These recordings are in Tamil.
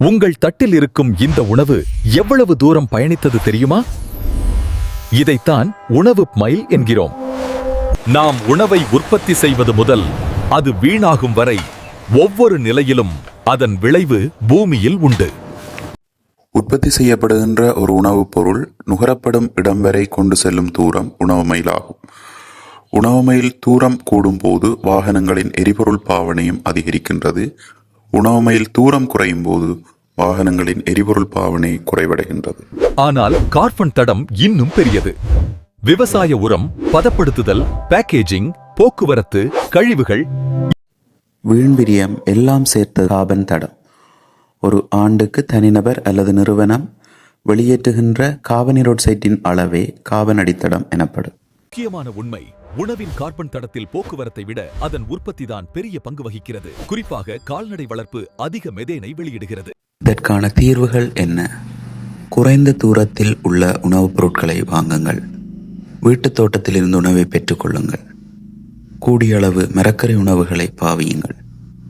உங்கள் தட்டில் இருக்கும் இந்த உணவு எவ்வளவு தூரம் பயணித்தது தெரியுமா? இதைத்தான் உணவு மைல் என்கிறோம். நாம் உணவை உற்பத்தி செய்வது முதல் அது வீணாகும் வரை ஒவ்வொரு நிலையிலும் அதன் விளைவு பூமியில் உண்டு. உற்பத்தி செய்யப்படுகின்ற ஒரு உணவுப் பொருள் நுகரப்படும் இடம் வரை கொண்டு செல்லும் தூரம் உணவு மைல் ஆகும். உணவு மைல் தூரம் கூடும்போது வாகனங்களின் எரிபொருள் பாவனையும் அதிகரிக்கின்றது. உணவு மைல் தூரம் குறையும் போது வாகனங்களின் எரிபொருள் பாவனை குறைவடைகின்றது. ஆனால் கார்பன் தடம் இன்னும் பெரியது. விவசாய உரம் பதப்படுத்துதல் பேக்கேஜிங் போக்குவரத்து கழிவுகள். வீண்விரியம் எல்லாம் சேர்த்த கார்பன் தடம். ஒரு ஆண்டுக்கு தனிநபர் அல்லது நிறுவனம் வெளியேற்றுகின்ற கார்பனீரோட்சைட்டின் அளவே கார்பன் அடித்தடம் எனப்படும். முக்கியமான உண்மை. உணவின் கார்பன் தடத்தில் போக்குவரத்தை விட அதன் உற்பத்தி தான் பெரிய பங்கு வகிக்கிறது. குறிப்பாக கால்நடை வளர்ப்பு அதிக மெதேனை வெளியிடுகிறது. இதற்கான தீர்வுகள் என்ன? குறைந்த தூரத்தில் உள்ள உணவுப் பொருட்களை வாங்குங்கள். வீட்டுத் தோட்டத்திலிருந்து உணவை பெற்றுக்கொள்ளுங்கள் கூடிய அளவு மரக்கறி உணவுகளை பாவியுங்கள்.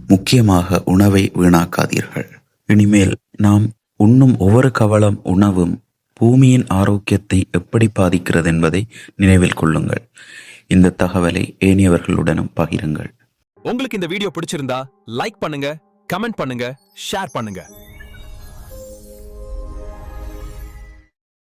முக்கியமாக உணவை வீணாக்காதீர்கள். இனிமேல் நாம் உண்ணும் ஒவ்வொரு கவளம் உணவும் பூமியின் ஆரோக்கியத்தை எப்படி பாதிக்கிறது என்பதை நினைவில் கொள்ளுங்கள். இந்த தகவலை ஏனையவர்களுடனும் பகிருங்கள். உங்களுக்கு இந்த வீடியோ பிடிச்சிருந்தா லைக் பண்ணுங்க கமெண்ட் பண்ணுங்க ஷேர் பண்ணுங்க.